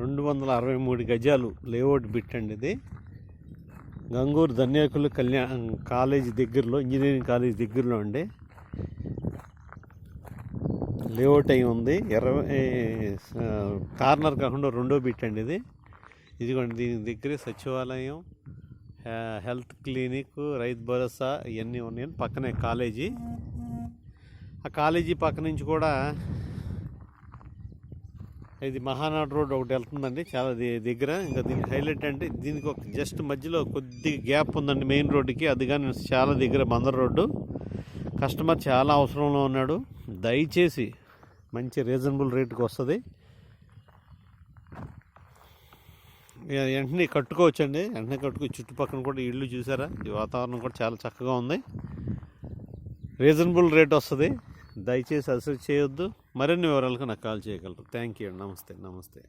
రెండు వందల అరవై మూడు గజాలు లేఅవుట్ బిట్ అండి ఇది. గంగూరు ధన్యాకులు కళ్యాణ్ కాలేజ్ దగ్గరలో ఇంజనీరింగ్ కాలేజ్ దగ్గరలో అండి. లేఅవుట్ అయి ఉంది. ఇరవై కార్నర్ కాకుండా రెండో బిట్ అండి ఇది. ఇదిగోండి దీని దగ్గరే సచివాలయం హె- హెల్త్ క్లినిక్ రైతు భరోసా ఇవన్నీ ఉన్నాయని పక్కనే కాలేజీ. ఆ కాలేజీ పక్క నుంచి కూడా ఇది మహానాడు రోడ్ ఒకటి వెళ్తుందండి చాలా దగ్గర. ఇంకా దీనికి హైలైట్ అంటే దీనికి ఒక జస్ట్ మధ్యలో కొద్ది గ్యాప్ ఉందండి మెయిన్ రోడ్డుకి. అది కానీ చాలా దగ్గర బందర్ రోడ్డు. కస్టమర్ చాలా అవసరంలో ఉన్నాడు. దయచేసి మంచి రీజనబుల్ రేటుకి వస్తుంది. వెంటనే కట్టుకోవచ్చండి. వెంటనే కట్టుకో చుట్టుపక్కల కూడా ఇల్లు చూసారా? ఈ వాతావరణం కూడా చాలా చక్కగా ఉంది. రీజనబుల్ రేట్ వస్తుంది. దయచేసి అసలు చేయొద్దు. మరిన్ని వివరాలకు నాకు కాల్ చేయగలరు. థ్యాంక్ యూ నమస్తే. నమస్తే.